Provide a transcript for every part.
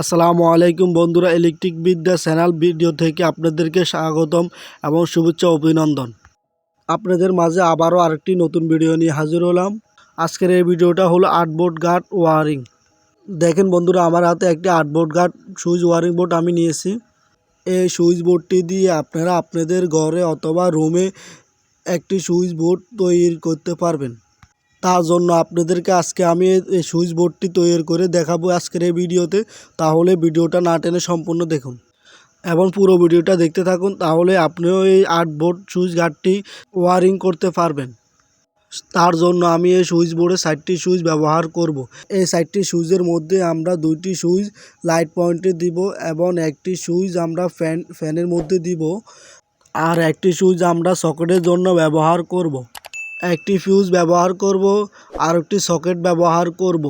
আসসালামু আলাইকুম বন্ধুরা ইলেকট্রিক বিদ্যা চ্যানেল ভিডিও থেকে আপনাদেরকে স্বাগতম এবং শুভেচ্ছা অভিনন্দন। আপনাদের মাঝে আবারও আরেকটি নতুন ভিডিও নিয়ে হাজির হলাম। আজকের এই ভিডিওটা হলো আটবোর্ড গার্ড ওয়ারিং দেখেন বন্ধুরা, আমার হাতে একটি আটবোর্ড গার্ড সুইচ ওয়ারিং বোর্ড আমি নিয়েছি। এই সুইচ বোর্ডটি দিয়ে আপনারা আপনাদের ঘরে অথবা রুমে একটি সুইচ বোর্ড তৈরি করতে পারবেন। তার জন্য আপনাদেরকে আজকে আমি এই সুইচ বোর্ডটি তৈরি করে দেখাবো আজকের এই ভিডিওতে তাহলে ভিডিওটা না টেনে সম্পূর্ণ দেখুন এবং পুরো ভিডিওটা দেখতে থাকুন, তাহলে আপনিও এই আট বোর্ড সুইচ গার্ডটি ওয়ারিং করতে পারবেন তার জন্য আমি এই সুইচ বোর্ডে সাইডটি সুইচ ব্যবহার করব। এই সাইডটি সুইচের মধ্যে আমরা দুইটি সুইচ লাইট পয়েন্টে দিব এবং একটি সুইচ আমরা ফ্যান, ফ্যানের মধ্যে দিব আর একটি সুইচ আমরা সকেটের জন্য ব্যবহার করব। একটি ফিউজ ব্যবহার করব আর একটি সকেট ব্যবহার করব,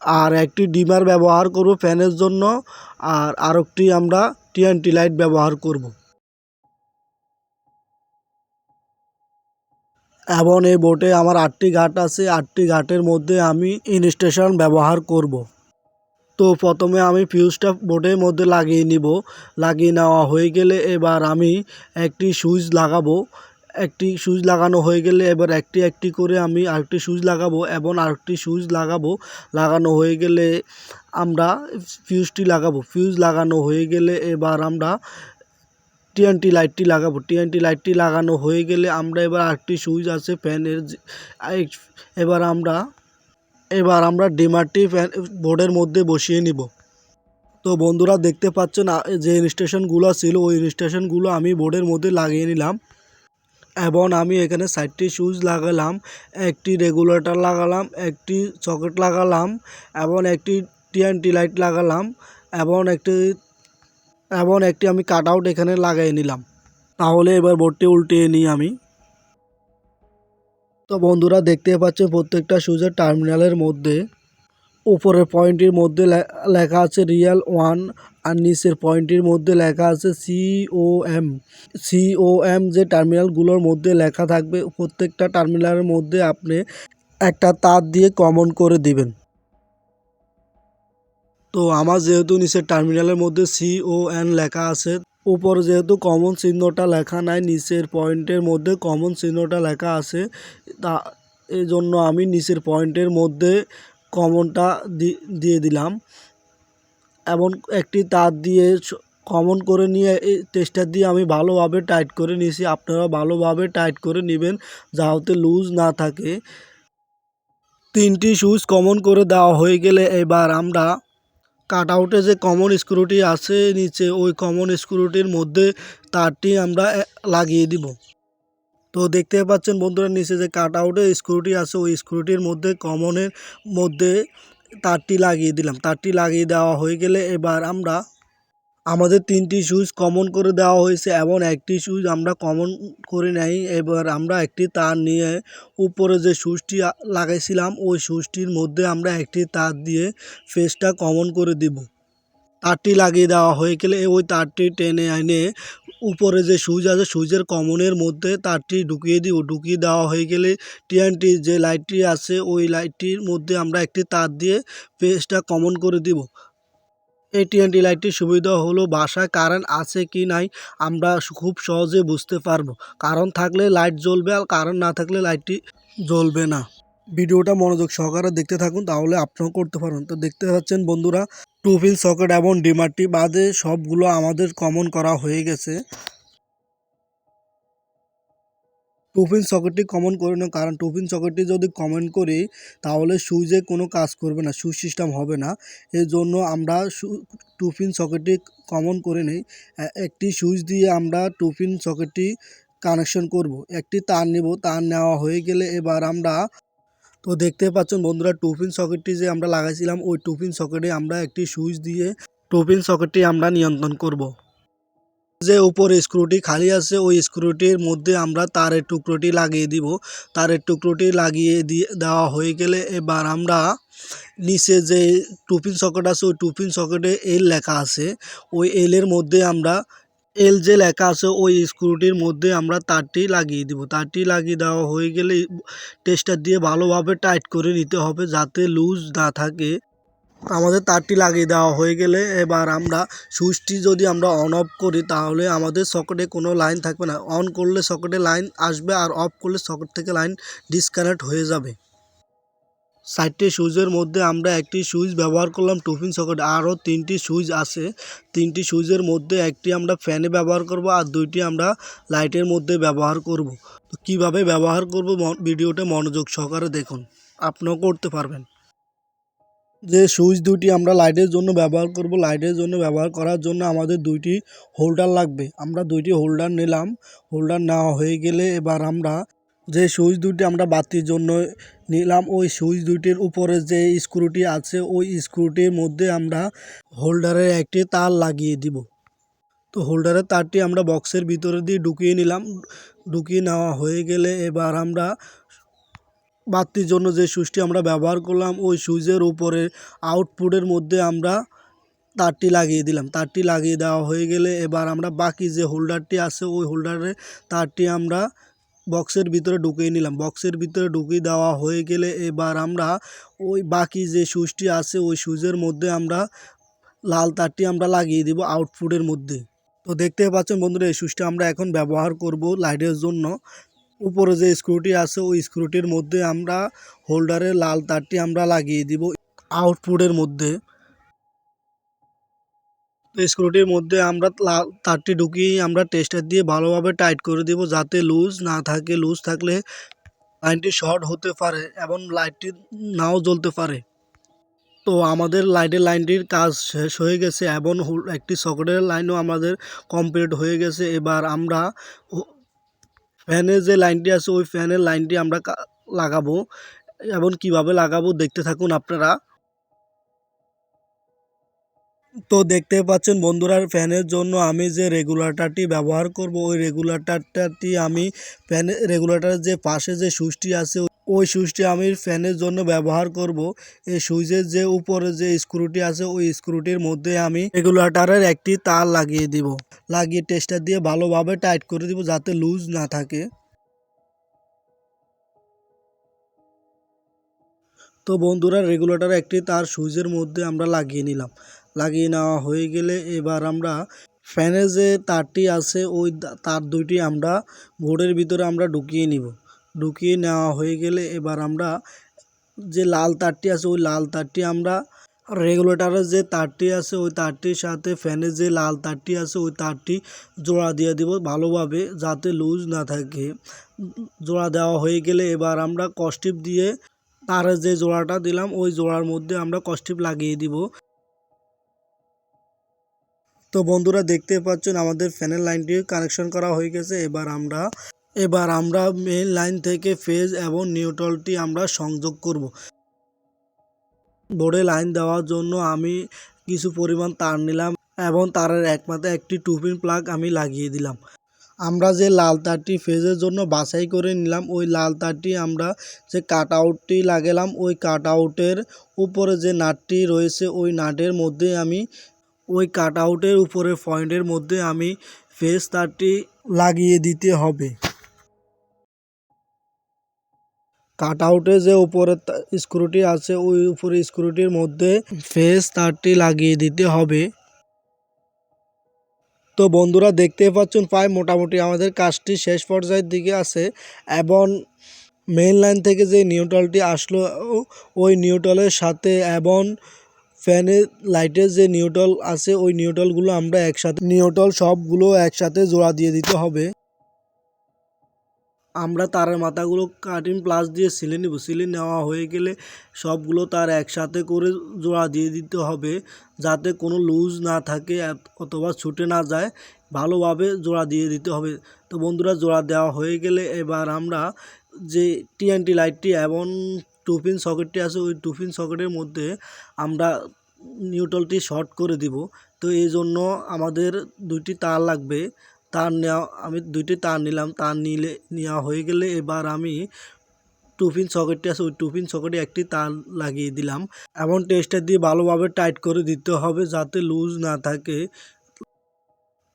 আর একটি ডিমার ব্যবহার করব ফ্যানের জন্য, আর আরেকটি আমরা টিএনটি লাইট ব্যবহার করব। এবং এই বোটে আমার আটটি ঘাট আছে, আটটি ঘাটের মধ্যে আমি ইনস্টেশন ব্যবহার করব। তো প্রথমে আমি ফিউজটা বোটের মধ্যে লাগিয়ে নিব, লাগিয়ে নেওয়া হয়ে গেলে এবার আমি একটি সুইচ লাগাবো একটি সুইচ লাগানো হয়ে গেলে এবার একটি একটি করে আমি আরেকটি সুইচ লাগাবো এবং আরেকটি সুইচ লাগাবো। লাগানো হয়ে গেলে আমরা ফিউজটি লাগাবো। ফিউজ লাগানো হয়ে গেলে এবার আমরা টিএনটি লাইটটি লাগাবো। টিএনটি লাইটটি লাগানো হয়ে গেলে আমরা এবার আরেকটি সুইচ আছে ফ্যানের এবার আমরা এবার আমরা ডিমারটি ফ্যান বোর্ডের মধ্যে বসিয়ে নিব। তো বন্ধুরা দেখতে পাচ্ছেন যে ইনস্টেশনগুলো ছিল, ওই ইনস্টেশনগুলো আমি বোর্ডের মধ্যে লাগিয়ে নিলাম। এবং আমি এখানে সাইডটি সুইচ লাগালাম, একটি রেগুলেটর লাগালাম, একটি সকেট লাগালাম এবং একটি টিএনটি লাইট লাগালাম এবং একটি এবং একটি আমি কাট আউট এখানে লাগাই নিলাম। তাহলে এবার বোর্ডটি উল্টিয়ে নিই আমি। তো বন্ধুরা দেখতে পাচ্ছেন প্রত্যেকটা সুইচের টার্মিনালের মধ্যে, উপরের পয়েন্টের মধ্যে লেখা আছে রিয়েল ওয়ান আর নিচের পয়েন্টের মধ্যে লেখা আছে সিওএম সিওএম যে টার্মিনালগুলোর মধ্যে লেখা থাকবে, প্রত্যেকটা টার্মিনালের মধ্যে আপনি একটা তার দিয়ে কমন করে দিবেন। তো আমার যেহেতু নিচের টার্মিনালের মধ্যে সিওএন লেখা আছে, উপরে যেহেতু কমন চিহ্নটা লেখা নাই, নিচের পয়েন্টের মধ্যে কমন চিহ্নটা লেখা আছে, তা এই জন্য আমি নিচের পয়েন্টের মধ্যে কমনটা দিয়ে দিলাম। এবং একটি তার দিয়ে কমন করে নিয়ে এই টেস্টার দিয়ে আমি ভালোভাবে টাইট করে নিয়েছি। আপনারা ভালোভাবে টাইট করে নেবেন যাতে লুজ না থাকে। তিনটি সুইচ কমন করে দেওয়া হয়ে গেলে এবার আমরা কাট আউটে যে কমন স্ক্রুটি আছে নিচে, ওই কমন স্ক্রুটির মধ্যে তারটি আমরা লাগিয়ে দিব। তো দেখতে পাচ্ছেন বন্ধুরা, নিচে যে কাট আউটে স্ক্রুটি আছে, ওই স্ক্রুটির মধ্যে কমনের মধ্যে তারটি লাগিয়ে দিলাম। তারটি লাগিয়ে দেওয়া হয়ে গেলে এবার আমরা আমাদের তিনটি সুইচ কমন করে দেওয়া হয়েছে এবং একটি সুইচ আমরা কমন করে নেই। এবার আমরা একটি তার নিয়ে উপরে যে সুইচটি লাগাইছিলাম, ওই সুইচটির মধ্যে আমরা একটি তার দিয়ে ফেসটা কমন করে দিব। তারটি লাগিয়ে দেওয়া হয়ে গেলে ওই তারটি টেনে এনে উপরে যে সুইচ আছে সুইচের কমনের মধ্যে তারটি ঢুকিয়ে দিব ঢুকিয়ে দেওয়া হয়ে গেলে টিএনটি যে লাইটটি আছে, ওই লাইটটির মধ্যে আমরা একটি তার দিয়ে ফেসটা কমন করে দিব। এই টিএনটি লাইটটির সুবিধা হলো বাসায় কারেন্ট আছে কি নাই, আমরা খুব সহজে বুঝতে পারব। কারণ থাকলে লাইট জ্বলবে আর কারেন্ট না থাকলে লাইটটি জ্বলবে না। ভিডিওটা মনোযোগ সহকারে দেখতে থাকুন, তাহলে আপনিও করতে পারবেন। তো দেখতে পাচ্ছেন বন্ধুরা, টু পিন সকেট এবং ডিমারটি বাদে সবগুলো আমাদের কমন করা হয়ে গেছে। টু পিন সকেটটি কমন করে না কারণ, টু পিন সকেটটি যদি কমন করি, তাহলে সুইচে কোনো কাজ করবে না, সুইচ সিস্টেম হবে না। এর জন্য আমরা টু পিন সকেটটি কমন করে নেই। একটি সুইচ দিয়ে আমরা টু পিন সকেটটি কানেকশন করব। একটি তার নেব, তার নেওয়া হয়ে গেলে এবার আমরা তো দেখতে পাচ্ছেন বন্ধুরা টু পিন সকেটটি যে আমরা লাগাইছিলাম, ওই টু পিন সকেটে আমরা একটি সুইচ দিয়ে টু পিন সকেটটি আমরা নিয়ন্ত্রণ করব। যে উপরে স্ক্রুটি খালি আছে, ওই স্ক্রুটির মধ্যে আমরা তারের টুকরোটি লাগিয়ে দিব। তারের টুকরোটি লাগিয়ে দিয়ে দেওয়া হয়ে গেলে এবার আমরা নিচে যে টুপিন সকেট আছে, ওই টুপিন সকেটে এল লেখা আছে। ওই এলের মধ্যে আমরা এল যে লেখা আছে, ওই স্ক্রুটির মধ্যে আমরা তারটি লাগিয়ে দিব। তারটি লাগিয়ে দেওয়া হয়ে গেলে টেস্টার দিয়ে ভালোভাবে টাইট করে নিতে হবে যাতে লুজ না থাকে। আমাদের তারটি লাগিয়ে দেওয়া হয়ে গেলে এবার আমরা সুইচটি যদি আমরা অন অফ করি, তাহলে আমাদের সকেটে কোনো লাইন থাকবে না। অন করলে সকেটে লাইন আসবে আর অফ করলে সকেট থেকে লাইন ডিসকানেক্ট হয়ে যাবে। চারটি সুইচের মধ্যে আমরা একটি সুইচ ব্যবহার করলাম টুপিন সকেট। আরও তিনটি সুইচ আছে। তিনটি সুইচের মধ্যে একটি আমরা ফ্যানে ব্যবহার করব আর দুইটি আমরা লাইটের মধ্যে ব্যবহার করব। তো কীভাবে ব্যবহার করব ভিডিওটা মনোযোগ সহকারে দেখুন। আপনিও করতে পারবেন। যে সুইচ দুটি আমরা লাইটের জন্য ব্যবহার করব, লাইটের জন্য ব্যবহার করার জন্য আমাদের দুইটি হোল্ডার লাগবে। আমরা দুইটি হোল্ডার নিলাম। হোল্ডার নেওয়া হয়ে গেলে এবার আমরা যে সুইচ দুটি আমরা বাতির জন্য নিলাম ওই সুইচ দুটির উপরে যে স্ক্রুটি আছে, ওই স্ক্রুটির মধ্যে আমরা হোল্ডারের একটি তার লাগিয়ে দিব। তো হোল্ডারের তারটি আমরা বক্সের ভিতরে দিয়ে ঢুকিয়ে নিলাম। ঢুকিয়ে নেওয়া হয়ে গেলে এবার আমরা বাতির জন্য যে সুইচটি আমরা ব্যবহার করলাম, ওই সুইচের উপরে আউটপুটের মধ্যে আমরা তারটি লাগিয়ে দিলাম। তারটি লাগিয়ে দেওয়া হয়ে গেলে এবার আমরা বাকি যে হোল্ডারটি আছে, ওই হোল্ডারে তারটি আমরা বক্সের ভিতরে ঢুকিয়ে নিলাম। বক্সের ভিতরে ঢুকিয়ে দেওয়া হয়ে গেলে এবার আমরা ওই বাকি যে সুইচটি আছে, ওই সুইচের মধ্যে আমরা লাল তারটি আমরা লাগিয়ে দিব আউটপুটের মধ্যে। তো দেখতে পাচ্ছেন বন্ধুরা, এই সুইচটা আমরা এখন ব্যবহার করব লাইটের জন্য। উপরে যে স্ক্রুটি আছে, ওই স্ক্রুটির মধ্যে আমরা হোল্ডারের লাল তারটি আমরা লাগিয়ে দিব আউটপুটের মধ্যে। তো স্ক্রুটির মধ্যে আমরা তারটি ঢুকিয়ে আমরা টেস্টার দিয়ে ভালোভাবে টাইট করে দিব যাতে লুজ না থাকে লুজ থাকলে লাইনটি শর্ট হতে পারে এবং লাইটটি নাও জ্বলতে পারে। তো আমাদের লাইটের লাইনটির কাজ শেষ হয়ে গেছে এবং একটি সকেটের লাইনও আমাদের কমপ্লিট হয়ে গেছে। এবার আমরা ফ্যানের যে লাইনটি আছে, ওই ফ্যানের লাইনটি আমরা লাগাবো এবং কীভাবে লাগাবো দেখতে থাকুন আপনারা। তো দেখতে পাচ্ছেন বন্ধুরা, ফ্যানের জন্য আমি যে রেগুলেটরটি ব্যবহার করব, ওই রেগুলেটরটি আমি ফ্যানের রেগুলেটরের যে পাশে যে সুইচটি আছে, ওই সুইচটি আমি ফ্যানের জন্য ব্যবহার করব। এই সুইচের যে উপরে যে স্ক্রুটি আছে, ওই স্ক্রুটির মধ্যে আমি রেগুলেটরের একটি তার লাগিয়ে দিব। লাগিয়ে টেস্টার দিয়ে ভালোভাবে টাইট করে দিব যাতে লুজ না থাকে। তো বন্ধুরা, রেগুলেটর একটি তার সুইচের মধ্যে আমরা লাগিয়ে নিলাম। লাগিয়ে নেওয়া হয়ে গেলে এবার আমরা ফ্যানের যে তারটি আছে, ওই তার দুইটি আমরা বোর্ডের ভিতরে আমরা ঢুকিয়ে নিব। ঢুকিয়ে নেওয়া হয়ে গেলে এবার আমরা যে লাল তারটি আছে, ওই লাল তারটি আমরা রেগুলেটরের যে তারটি আছে, ওই তারটির সাথে ফ্যানের যে লাল তারটি আছে, ওই তারটি জোড়া দিয়ে দিব ভালোভাবে যাতে লুজ না থাকে। জোড়া দেওয়া হয়ে গেলে এবার আমরা কস্টিপ দিয়ে তারের যে জোড়াটা দিলাম, ওই জোড়ার মধ্যে আমরা কস্টিপ লাগিয়ে দিব। তো বন্ধুরা দেখতে পাচ্ছেন আমাদের ফ্যানের লাইনটি কানেকশন করা হয়ে গেছে। এবার আমরা এবার আমরা মেইন লাইন থেকে ফেজ এবং নিউট্রালটি আমরা সংযোগ করব। বোর্ডে লাইন দেওয়ার জন্য আমি কিছু পরিমাণ তার নিলাম এবং তারের একমাত্র একটি টুপিন প্লাগ আমি লাগিয়ে দিলাম। আমরা যে লাল তারটি ফেজের জন্য বাছাই করে নিলাম, ওই লাল তারটি আমরা যে কাট আউটটি লাগালাম, ওই কাট আউটের উপরে যে নাটটি রয়েছে, ওই নাটের মধ্যে আমি ওই কাট আউটের উপরে পয়েন্টের মধ্যে আমি ফেস তারটি লাগিয়ে দিতে হবে। কাট আউটে যে উপরে স্ক্রুটি আছে, ওই উপরে স্ক্রুটির মধ্যে ফেস তারটি লাগিয়ে দিতে হবে। তো বন্ধুরা দেখতে পাচ্ছেন, প্রায় মোটামুটি আমাদের কাজটি শেষ পর্যায়ের দিকে আছে এবং মেইন লাইন থেকে যে নিউট্রালটি আসলো ওই নিউট্রালের সাথে এবং ফ্যানের লাইটের যে নিউটল আছে, ওই নিউট্রালগুলো আমরা একসাথে নিউটল সবগুলো একসাথে জোড়া দিয়ে দিতে হবে। আমরা তারের মাথাগুলো কাটিং প্লাস দিয়ে সিলে নেব। সিলে নেওয়া হয়ে গেলে সবগুলো তার একসাথে করে জোড়া দিয়ে দিতে হবে, যাতে কোনো লুজ না থাকে অথবা ছুটে না যায়। ভালোভাবে জোড়া দিয়ে দিতে হবে। তো বন্ধুরা, জোড়া দেওয়া হয়ে গেলে এবার আমরা যে টিএনটি লাইটটি এবং টুপিন সকেটটি আছে, ওই টুপিন সকেটের মধ্যে আমরা নিউট্রালটি শর্ট করে দিব। তো এই জন্য আমাদের দুইটি তার লাগবে। তার নেওয়া, আমি দুইটি তার নিলাম। তার নিলে, নেওয়া হয়ে গেলে এবার আমি টুপিন সকেটটি আছে, ওই টুপিন সকেটে একটি তার লাগিয়ে দিলাম। এবং টেস্টার দিয়ে ভালোভাবে টাইট করে দিতে হবে যাতে লুজ না থাকে।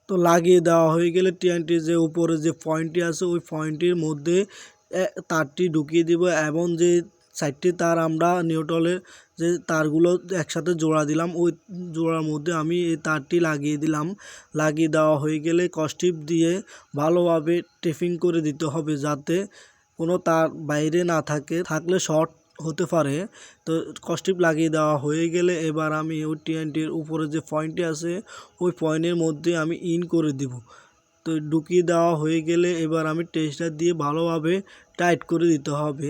তো লাগিয়ে দেওয়া হয়ে গেলে টিএনটির যে উপরে যে পয়েন্টটি আছে, ওই পয়েন্টটির মধ্যে তারটি ঢুকিয়ে দিব এবং যে চারটি তার আমরা নিউট্রালের যে তারগুলো একসাথে জোড়া দিলাম, ওই জোড়ার মধ্যে আমি এই তারটি লাগিয়ে দিলাম। লাগিয়ে দেওয়া হয়ে গেলে কস্টিপ দিয়ে ভালোভাবে টেপিং করে দিতে হবে যাতে কোনো তার বাইরে না থাকে, থাকলে শর্ট হতে পারে। তো কস্টিপ লাগিয়ে দেওয়া হয়ে গেলে এবার আমি ওই টিএনটির উপরে যে পয়েন্টটি আছে, ওই পয়েন্টের মধ্যে আমি ইন করে দিব। তো ঢুকিয়ে দেওয়া হয়ে গেলে এবার আমি টেস্টার দিয়ে ভালোভাবে টাইট করে দিতে হবে।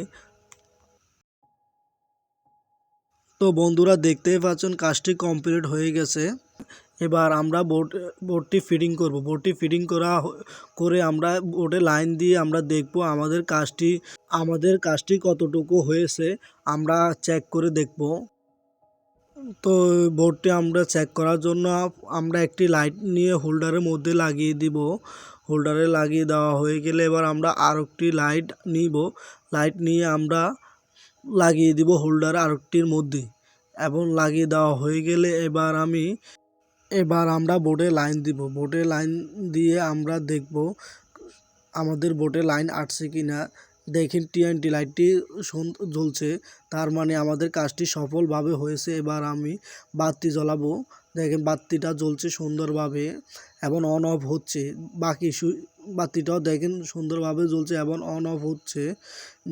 তো বন্ধুরা দেখতেই পাচ্ছেন, কাজটি কমপ্লিট হয়ে গেছে। এবার আমরা বোট বোটটি ফিটিং করব। বোটটি ফিটিং করা করে আমরা বোটে লাইন দিয়ে আমরা দেখব আমাদের কাজটি আমাদের কাজটি কতটুকু হয়েছে। আমরা চেক করে দেখব। তো বোর্ডটি আমরা চেক করার জন্য আমরা একটি লাইট নিয়ে হোল্ডারের মধ্যে লাগিয়ে দিব। হোল্ডারে লাগিয়ে দেওয়া হয়ে গেলে এবার আমরা আর একটি লাইট নিব। লাইট নিয়ে আমরা লাগিয়ে দিব হোল্ডার আরেকটির মধ্যে। এবং লাগিয়ে দেওয়া হয়ে গেলে এবার আমি, এবার আমরা বোর্ডে লাইন দিব। বোর্ডে লাইন দিয়ে আমরা দেখব আমাদের বোটে লাইন আসছে কি না দেখেন টিএনটি লাইটটি জ্বলছে। তার মানে আমাদের কাজটি সফলভাবে হয়েছে। এবার আমি বাতি জ্বলাবো। দেখেন বাতিটা জ্বলছে সুন্দরভাবে এবং অন অফ হচ্ছে। বাকি বাতিটাও দেখেন সুন্দরভাবে জ্বলছে এবং অন অফ হচ্ছে।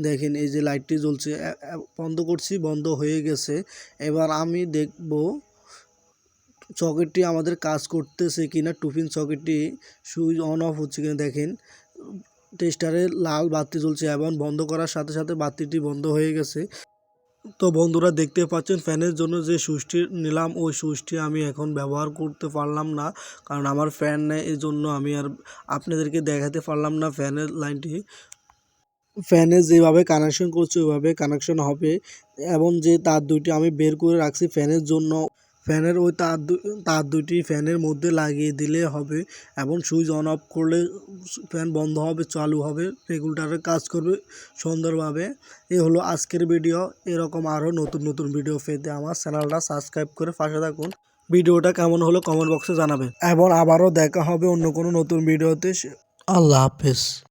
দেখেন এই যে লাইটটি জ্বলছে। বন্ধ করছি, বন্ধ হয়ে গেছে। এবার আমি দেখব সকেটটি আমাদের কাজ করতেছে কিনা। টুপিন সকেটটি সুইচ অন অফ হচ্ছে কিনা দেখেন। টেস্টারে লাল বাতি জ্বলছে এবং বন্ধ করার সাথে সাথে বাতিটি বন্ধ হয়ে গেছে। তো বন্ধুরা দেখতে পাচ্ছেন, ফ্যানের জন্য যে সুইচটি নিলাম, ওই সুইচটি আমি এখন ব্যবহার করতে পারলাম না। কারণ আমার ফ্যান নেই, এই জন্য আমি আর আপনাদেরকে দেখাতে পারলাম না ফ্যানের লাইনটি। ফ্যানে যেভাবে কানেকশন করছে, ওইভাবে কানেকশন হবে। এবং যে তার দুইটি আমি বের করে রাখছি ফ্যানের জন্য। ফ্যানের ওই তার দু- তার দুইটি ফ্যানের মধ্যে লাগিয়ে দিলে হবে এবং সুইচ অন অফ করলে ফ্যান বন্ধ হবে, চালু হবে, রেগুলেটারের কাজ করবে সুন্দরভাবে। এই হলো আজকের ভিডিও। এরকম আরও নতুন নতুন ভিডিও পেতে আমার চ্যানেলটা সাবস্ক্রাইব করে পাশে থাকুন। ভিডিওটা কেমন হলো কমেন্ট বক্সে জানাবেন। এবং আবারও দেখা হবে অন্য কোনো নতুন ভিডিওতে। আল্লাহ হাফেজ।